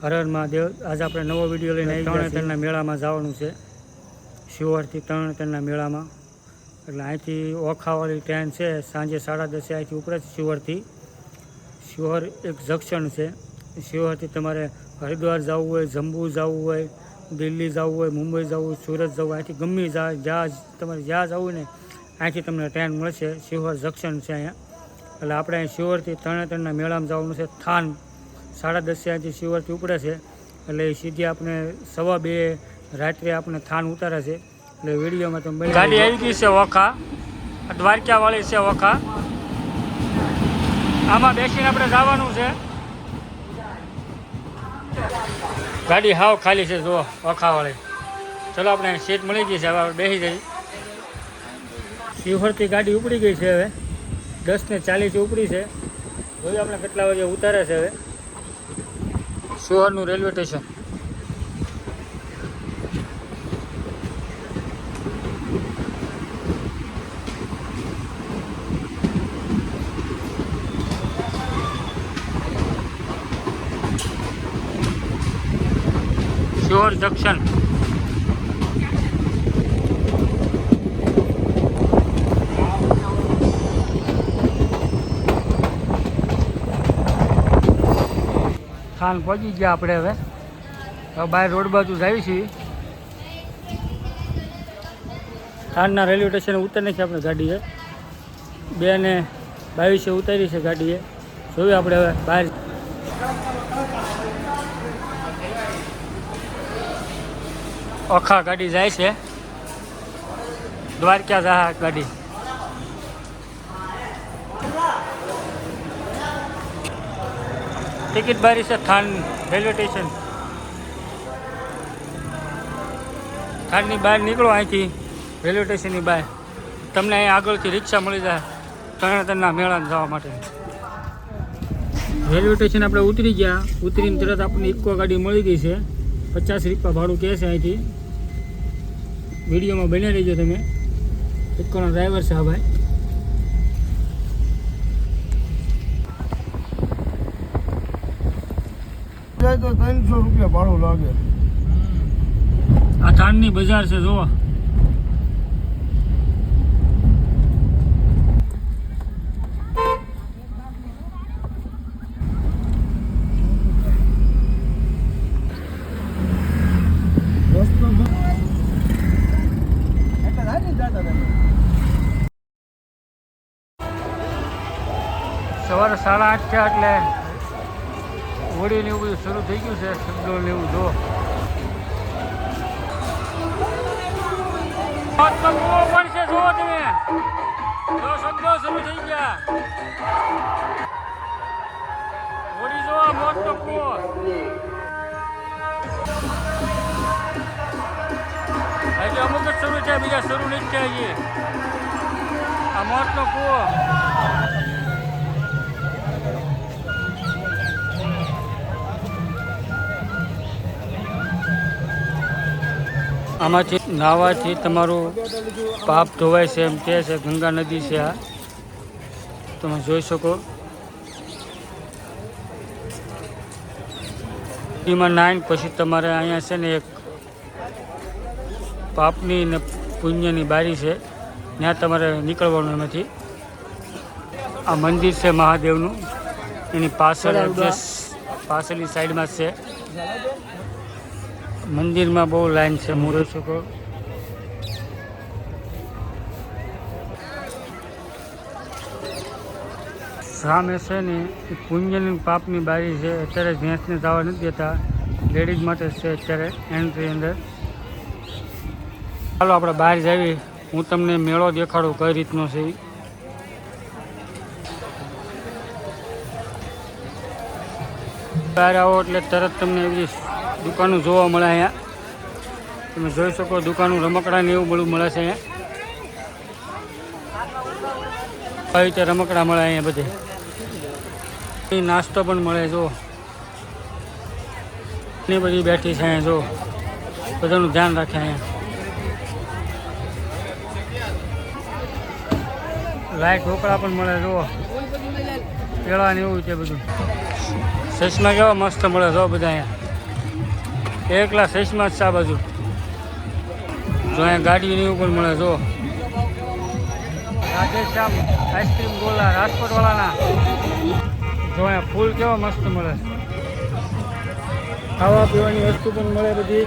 હર હર મહાદેવ આજે આપણે નવો વીડિયો લઈને તરણેતરના મેળામાં જવાનું છે. શિવરથી તરણેતરના મેળામાં. એટલે અહીંથી ઓખાવાળી ટ્રેન છે સાંજે સાડા દસે અહીંથી ઉપરે છે શિવરથી શિવર એક જંક્શન છે. શિવરથી તમારે હરિદ્વાર જવું હોય જમ્મુ જવું હોય દિલ્હી જવું હોય મુંબઈ જવું હોય સુરત જવું અહીંથી ગમે જાય જ્યાં તમારે જ્યાં જવું હોય ને અહીંથી તમને ટ્રેન મળશે. શિવર જંક્શન છે અહીંયા. એટલે આપણે અહીં શિવરથી તરણેતરના મેળામાં જવાનું છે થાન. સાડા દસે અહીંથી સિવરથી ઉપડે છે. એટલે સીધી આપણે સવા બે રાત્રે આપણે થાન ઉતારે છે. એટલે વિડીયોમાં તમે ગાડી આવી ગઈ છે વખા. દ્વારકાવાળી છે વખા. આમાં બેસીને આપણે જવાનું છે. ગાડી હાવ ખાલી છે જુઓ વખાવાળી. ચલો આપણે સીટ મળી ગઈ છે હવે બેસી જઈ શિવરથી ગાડી ઉપડી ગઈ છે હવે. દસ ને ચાલીસ ઉપડી છે. જોઈએ આપણે કેટલા વાગે ઉતારે છે હવે. શિહોરનું railway station. Sihor junction. Than પહોંચી ગયા આપણે હવે. હવે બહાર રોડ બાજુ જઈએ છીએ થાનના રેલવે સ્ટેશને ઉતરને છે આપણે ગાડીએ. બે ને બાવીસે ઉતારી છે ગાડીએ. જોયું આપણે હવે બહાર ઓખા ગાડી જાય છે. દ્વારકા જા ગાડી. ટિકિટ બારી છે થાન રેલવે સ્ટેશન. થાનની બહાર નીકળો અહીંથી, રેલવે સ્ટેશનની બહાર. તમને અહીં આગળથી રિક્ષા મળી જાય તરણતરના મેળા જવા માટે. રેલવે સ્ટેશન આપણે ઉતરી ગયા. ઉતરીને તરત આપણને ઇકો ગાડી મળી ગઈ છે. પચાસ રૂપિયા ભાડું કહે છે અહીંથી. વિડીયોમાં બની રહીજો તમે. ઇકોનો ડ્રાઈવર છે ભાઈ. જાય તો ત્રણસો રૂપિયા ભાડું લાગે આ ઠાણની બજાર છે તમે. સવારે સાડા આઠ છે એટલે હોળી ને એવું બધું શરૂ થઈ ગયું છે. શબ્દો ને એવું, જો. પણ છે જુઓ તમે. જો શબ્દો શરૂ થઈ ગયા. હોળી જો મોટો કુવો હજી અમુક જ શરૂ છે, બીજા શરૂ નહીં થયા હજી. આ મોટનો કૂવો આમાંથી નાહવાથી તમારું પાપ ધોવાય છે એમ કહે છે ગંગા નદી છે આ. તમે જોઈ શકો. નદીમાં નાઈન પછી તમારે અહીંયા છે ને એક પાપની ને પુણ્યની બારી છે. ત્યાં તમારે નીકળવાનું એમાંથી. આ મંદિર છે મહાદેવનું. એની પાછળ પાછળની સાઈડમાં છે. મંદિરમાં બહુ લાઈન છે શકો સામે છે ને, એ પુણ્યની પાપની બારી છે, અત્યારે ભેંસને જવા નથી દેતા. લેડીઝ માટે છે અત્યારે એન્ટ્રી અંદર. ચાલો, આપણે બહાર જઈએ હું તમને મેળો દેખાડું કઈ રીતનો છે બહાર આવો એટલે તરત તમને એવી દુકાનો જોવા મળે અહીંયા. તમે જોઈ શકો દુકાનો રમકડા ને એવું બધું મળે છે અહીંયા. આવી રીતે રમકડા મળે અહીંયા બધે. નાસ્તો પણ મળે, જો. ઘણી બધી બેઠી છે અહીંયા, જો. બધાનું ધ્યાન રાખે અહીંયા. લાઈટ ઢોકળા પણ મળે જુઓ પેલા ને એવું છે બધું. સસના કેવા મસ્ત મળે, જો, બધા અહીંયા. એકલા સસમાં જ આ બાજુ. જો અહીંયા એવું પણ મળે, જો. રાધેશ્યામ આઈસ્ક્રીમ ગોલા રાજકોટવાળાના જો અહીંયા ફૂલ કેવા મસ્ત મળે. ખાવા પીવાની વસ્તુ પણ મળે બધી.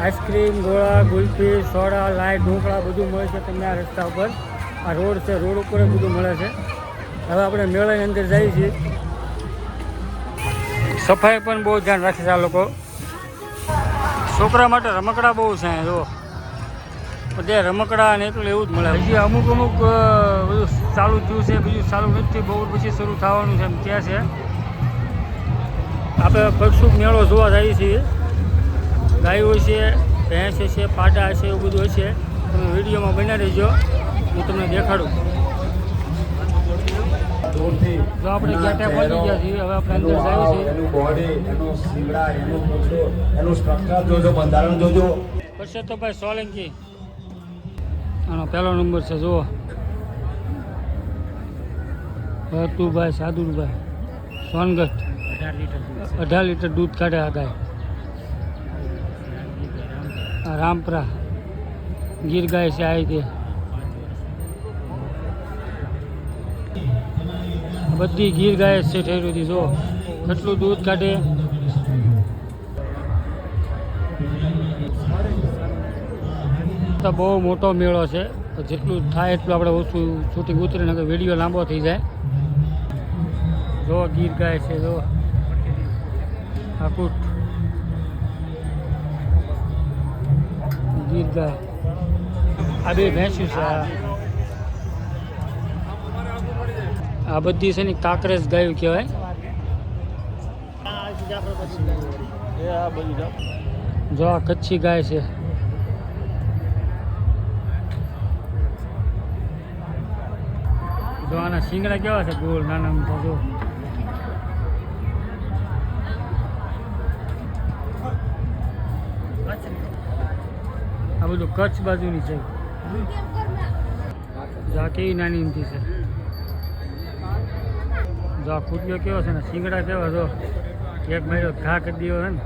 આઈસ્ક્રીમ ગોળા, ગુલ્ફી, સોડા લાઈટ ઢોકળા બધું મળે છે તમને આ રસ્તા ઉપર. આ રોડ છે, રોડ ઉપર બધું મળે છે. હવે આપણે મેળાની અંદર જઈએ છીએ. સફાઈ પણ બહુ ધ્યાન રાખે છે આ લોકો. છોકરા માટે રમકડા બહુ છે, જો. બધે રમકડા અને એટલું એવું જ મળે. હજી અમુક અમુક બધું ચાલુ થયું છે, બીજું ચાલુ નથી, બહુ પછી શરૂ થવાનું છે, એમ ત્યાં છે. આપણે પક્ષુક મેળો જોવા જઈએ છીએ. ગાયો છે, ભેંસ છે, પાટા છે, એવું બધું હશે. તમે વિડીયોમાં બનાવી દેજો હું તમને દેખાડું. તો આપણે જ્યાં ત્યાં પહોંચી ગયા છીએ હવે આપણે અંદર જાય છે એનું બોડી એનું શીંગડા એનું પૂંછડું, એનું સ્ટ્રક્ચર જોજો બંધારણ જોજો. પરસોત્તમભાઈ સોલંકી. આનો પહેલો નંબર છે જુઓ. ભરતુભાઈ સાદુરભાઈ સોનગઢ. અઢાર લીટર દૂધ કાઢે આ ગાય રામપરા ગીર ગાય છે આવી તે બધી ગીર ગાય છે ઠેરુંથી જો. કેટલું દૂધ કાઢે. તો બહુ મોટો મેળો છે. જેટલું થાય એટલું આપણે ઓછું શૂટિંગ ઉતરે નકર વીડિયો લાંબો થઈ જાય. જો ગીર ગાય છે, જો. આકુટ ગીર ગાય. આ બે ભેંસ્યું છે આ બધી છે ને કાંકરેજ ગાયું કહેવાય. જો આ કચ્છી ગાય છે. જો આના શિંગડા કેવા છે ગોળ, નાના મોટા, જો. આ બધું કચ્છ બાજુની છે. જો કેવી નાની ઊંધી છે. જો આ કૂટીઓ કેવો છે ને, શિંગડા કેવા જો, એક મહિનો ઘા કરી દીધો છે ને.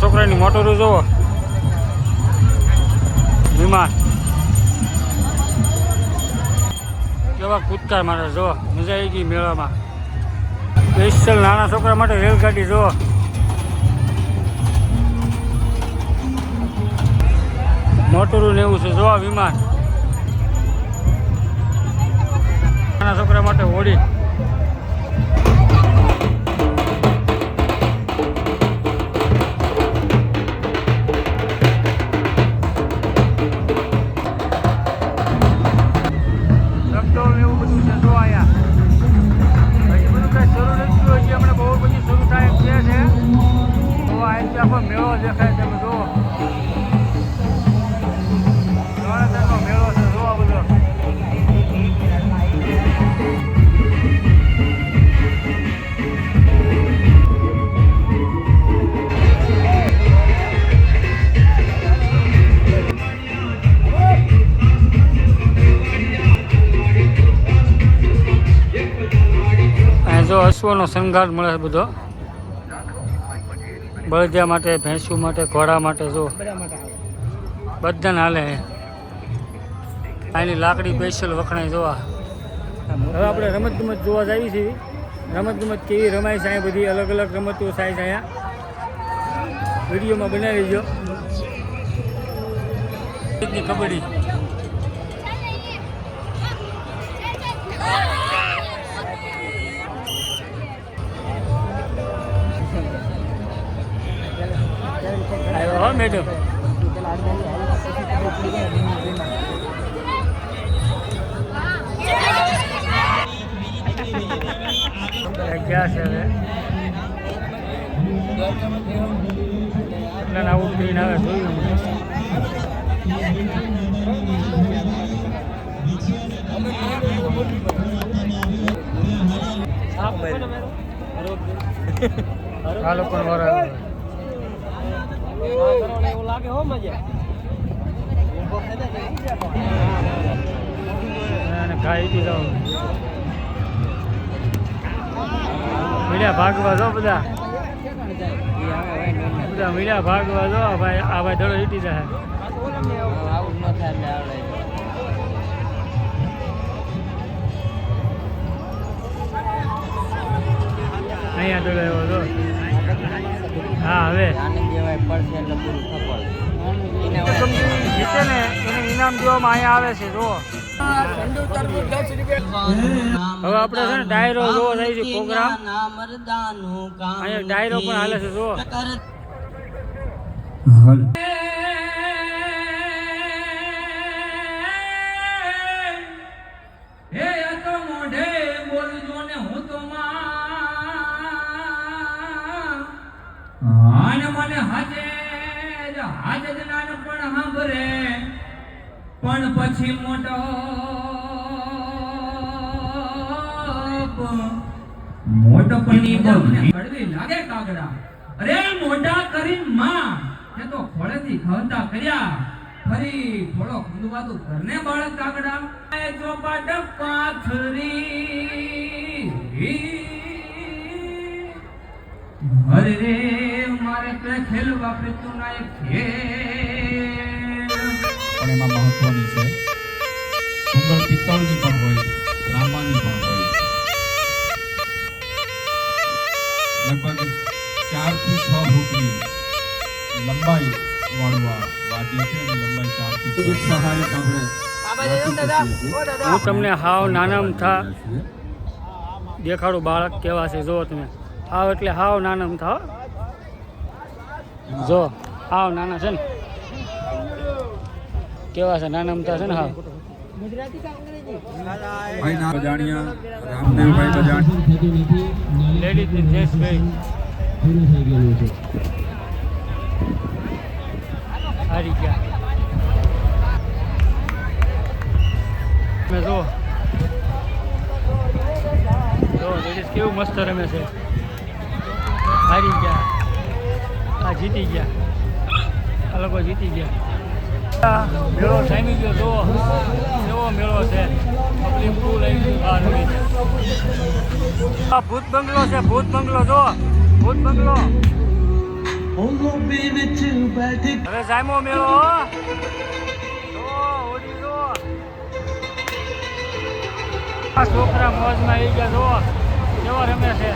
છોકરાની મોટરું જોવો. વિમાન. કેવા કૂદકાર મારે જો મજા આવી ગઈ મેળામાં. સ્પેશિયલ નાના છોકરા માટે રેલગાડી જો મોટરું ને એવું છે. જો આ વિમાન. છોકરા માટે જો શણગાર મળે છે બધો. બળદિયા માટે, ભેંસું માટે, ઘોડા માટે જો. બધાને હાલે આની લાકડી સ્પેશિયલ વખણાય જોવા. હવે આપણે રમત ગમત જોવા જઈએ છીએ રમત ગમત કેવી રમાય છે બધી અલગ અલગ રમતો થાય છે અહીંયા. વિડીયોમાં બનાવી લેજો કબડ્ડી. હો મેડમ. ક્યાં છે હવે? એટલાને આઉટ કરીને આવે જોયું. આ લોકો વાળા મીડિયા ભાગવા જો બધા. બધા મીડિયા ભાગવા જો ભાઈ આ ભાઈ દડો હીટી જાય. અહીંયા દડો એવો જો. હા હવે. જીતે ને એને ઇનામ દેવામાં અહીંયા આવે છે જો હવે આપણે છે ને ડાયરો જોવો થાય છે પ્રોગ્રામ. અહીંયા ડાયરો પણ હાલે છે જો હે આને મને હાજે જ હાજે જ નાનપણ સાંભળે. પણ પછી મોટો મોટો પણ કડવી લાગે કાગડા. અરે મોટા કરી માં તે તો ખોળેથી ખવતા કર્યા. ફરી થોડો ખુદવાતું ઘરને બાળક કાગડા. એ ચોપાટ પાથરી અરે રે મારે તો ખેલવા પેતું ના એક પણ એમાં મહત્વની છે સુગર પિત્તળની પણ હોય તાંબાની પણ હોય. લગભગ ચારથી છ ફૂટની લંબાઈ વાળું આ વાદ્ય છે અને લંબાઈ ચારથી છ સહાયક આપણે હું તમને હાવ નાનામ થા. દેખાડું બાળક કેવા છે જો તમે. હાવ એટલે હાવ નાનામ થા હો. જો હાવ નાના છે ને. કેવા છે? નાનામ થા છે ને હાવ ભાઈ ના બજાણિયા રામદેવભાઈ બજાણિયા લેડીઝની ડ્રેસ ગઈ હારી ગયા. તમે જો જો લેડીઝ કેવું મસ્ત રમે છે. હારી ગયા. આ જીતી ગયા. આ લોકો જીતી ગયા. મેળો થામી ગયો, જુઓ. કેવો મેળો છે. પબ્લિક બહાર આ ભૂત બંગલો છે, ભૂત બંગલો, જુઓ. ભૂત બંગલો. હવે જામ્યો મેળો. આ છોકરા મોજમાં આવી ગયા, જુઓ. કેવો રમે છે.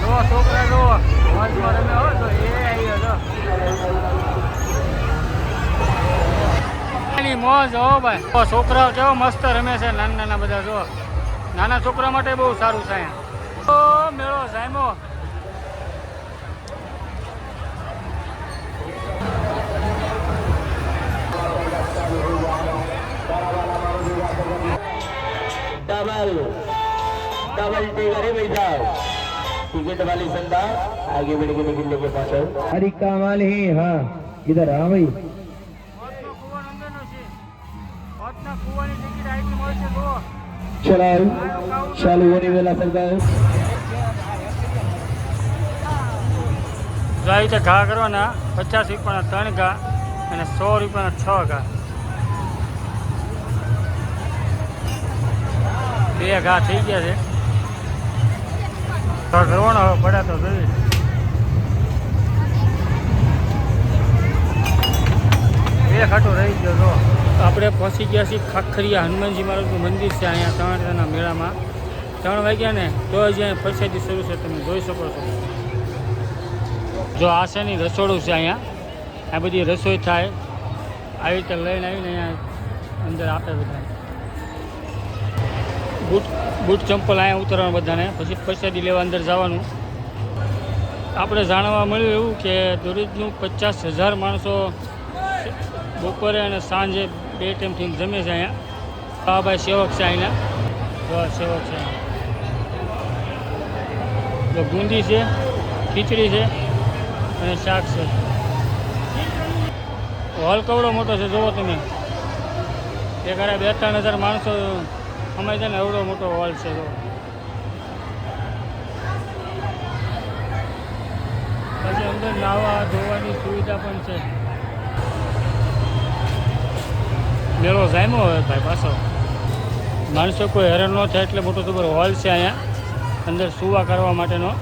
જુઓ, છોકરા જો મોજ હો ભાઈ છોકરાઓ કેવો મસ્ત રમે છે નાના નાના બધા જો નાના છોકરા માટે બહુ સારું છે મેળો સાયમો ડબલ ડબલ ટી કરી બેઠા टिकट वाली संदा आगे बढ़ के निकलने के पास हरी कमाल ही हाँ इधर हाँ भाई મોતનો કૂવાનો અંદરનો છે મોતના કૂવાની ટિકિટ આટલી મળશે જુઓ चलाओ चालू होने वाला सरदार જો આવી રીતે ઘા કરવાના પચાસ રૂપિયાના ત્રણ ઘા અને સો રૂપિયાના છ ઘા બે ઘા થઈ ગયા છે ઘા કરવાનો હવે પડ્યા તો જોઈએ. બે ખાટો રહી ગયો જો આપણે પહોંચી ગયા છીએ ખાખરિયા હનુમાનજી મહારાજનું મંદિર છે અહીંયા ત્રણ જણા મેળામાં. ત્રણ વાગ્યા ને, તો હજી અહીંયા પરસાદી શરૂ છે, તમે જોઈ શકો છો. જો આ છે રસોડું છે અહીંયા, આ બધી રસોઈ થાય. આવી રીતે લઈને આવીને અહીંયા અંદર આપે બધા બૂટ બૂટ ચંપલ અહીંયા ઉતરવાનું બધાને. પછી પ્રસાદી લેવા અંદર જવાનું. આપણે જાણવા મળ્યું એવું કે દરરોજનું પચાસ હજાર માણસો બપોરે અને સાંજે બે ટાઈમથી જમે છે અહીંયા. બાબાભાઈ ભાઈ સેવક છે અહીંના. સેવક છે બુંદી છે, ખીચડી છે અને શાક છે. હોલ કવડો મોટો છે, જુઓ તમે. એક ઘરે બે ત્રણ હજાર માણસો અમાય છે ને એવડો મોટો હોલ છે તો પછી અંદર નાવા ધોવાની સુવિધા પણ છે. મેળો જામ્યો હવે ભાઈ પાછો. માણસો કોઈ હેરાન ન થાય એટલે મોટો તો હોલ છે અહીંયા. અંદર સુવા કરવા માટેનો.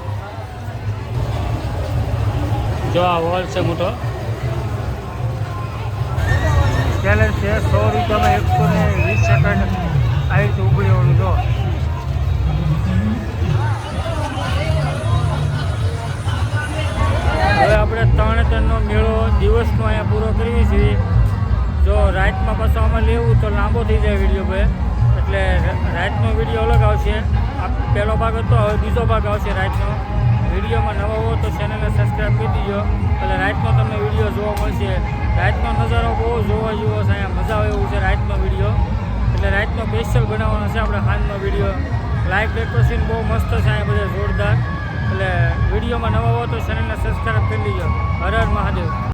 જો આ હોલ છે મોટો. ચેલેન્જ છે સો રૂપિયામાં એકસો ને વીસ સેકન્ડ. આવી રીતે ઊભી રહેવાનું, જો. હવે આપણે તરણેતરનો મેળો દિવસનો અહીંયા પૂરો કરીએ છીએ. જો રાતમાં પાછો આમાં લેવું તો લાંબો થઈ જાય વીડિયો ભાઈ. એટલે રાતનો વીડિયો અલગ આવશે. આ પહેલો ભાગ હતો, હવે બીજો ભાગ આવશે રાતનો. વિડીયોમાં નવા હો તો ચેનલને સબસ્ક્રાઈબ કરી દીજો. એટલે રાતનો તમને વીડિયો જોવા મળશે. રાતનો નજારો બહુ જોવા જેવો છે, અહીંયા મજા આવે એવું છે રાતનો વીડિયો એટલે રાતનો સ્પેશિયલ બનાવવાનો છે આપણે હાલનો વીડિયો લાઈવ ડેકોરેશન બહુ મસ્ત છે અહીંયા બધા જોરદાર. એટલે વિડીયોમાં નવા હો તો ચેનલને સબસ્ક્રાઈબ કરી લીજો. હર હર મહાદેવ.